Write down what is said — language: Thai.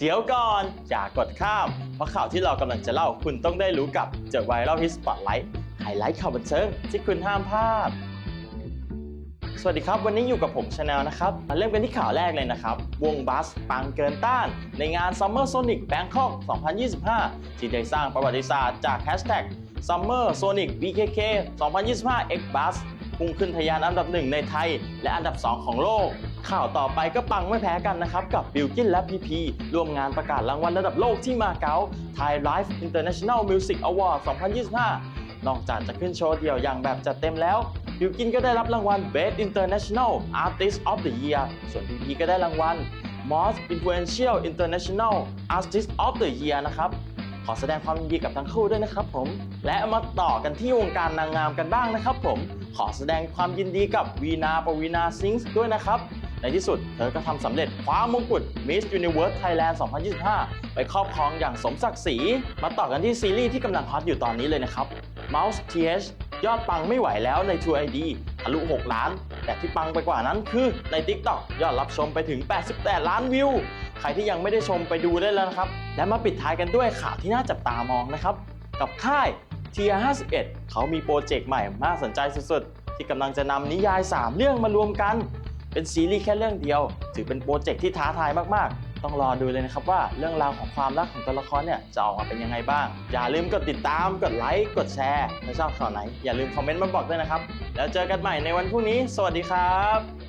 เดี๋ยวก่อนอย่ากดข้าม เพราะข่าวที่เรากำลังจะเล่าคุณต้องได้รู้กับเจอไวรัลฮิสปอตไลท์ไฮไลท์ข่าวบันเทิงที่คุณห้ามพลาด สวัสดีครับ วันนี้อยู่กับผมชาแนลนะครับ มาเริ่มกันที่ข่าวแรกเลยนะครับ วงบัสปังเกินต้าน ในงาน Summer Sonic Bangkok 2025 ที่ได้สร้างประวัติศาสตร์จากแฮชแท็ก Summer Sonic BKK 2025 X Bus พุ่งขึ้นทะยานอันดับหนึ่งในไทย และอันดับ 2 ของโลก ข่าวต่อไปก็ปังไม่แพ้กันนะครับ กับบิลกินและพีพีร่วมงานประกาศรางวัลระดับโลกที่มาเก๊า Thai Life International Music Award 2025 นอกจากจะขึ้นโชว์เดี่ยวอย่างแบบจัดเต็มแล้วบิลกินก็ได้รับรางวัล Best International Artist of the Year ส่วนพีพีก็ได้รางวัล Most Influential International Artist of the Year นะครับ ขอแสดงความยินดีกับทั้งคู่ด้วยนะครับผม และมาต่อกันที่วงการนางงามกันบ้างนะครับผม ขอแสดงความยินดีกับวีนาปวีนาซิงส์ด้วยนะครับ ในที่สุดเธอก็ทำสำเร็จคว้ามงกุฎ Miss Universe Thailand 2025 ไปครอบครองอย่างสมศักดิ์ศรี มาต่อกันที่ซีรีส์ที่กำลังฮอตอยู่ตอนนี้เลยนะครับ Mouse TH ยอดปังไม่ไหวแล้วใน True ID ทะลุ 6 ล้าน แต่ที่ปังไปกว่านั้นคือใน TikTok ยอดรับชมไปถึง 88 ล้านวิว รที่ยังไม่ได้ชมไปดูได้แล้วนะครับ และมาปิดท้ายกันด้วยข่าวที่น่าจับตามองนะครับ กับค่าย t ทีย51 เขามีโปรเจกต์ใหม่น่าสนใจสุดๆ ที่กำลังจะนำนิยาย 3 เรื่องมารวมกัน เป็นซีรีส์แค่เรื่องเดียว ถือเป็นโปรเจกต์ที่ท้าทายมากๆ ต้องรอดูเลยนะครับว่าเรื่องราวของความรักของตัวละครเนี่ยจะออกมาเป็นยังไงบ้าง อย่าลืมกดติดตาม กดไลค์ กดแชร์ถ้าชอบข่าวไหน อย่าลืมคอมเมนต์มาบอกด้วยนะครับ แล้วเจอกันใหม่ในวันพรุ่งนี้ สวัสดีครับ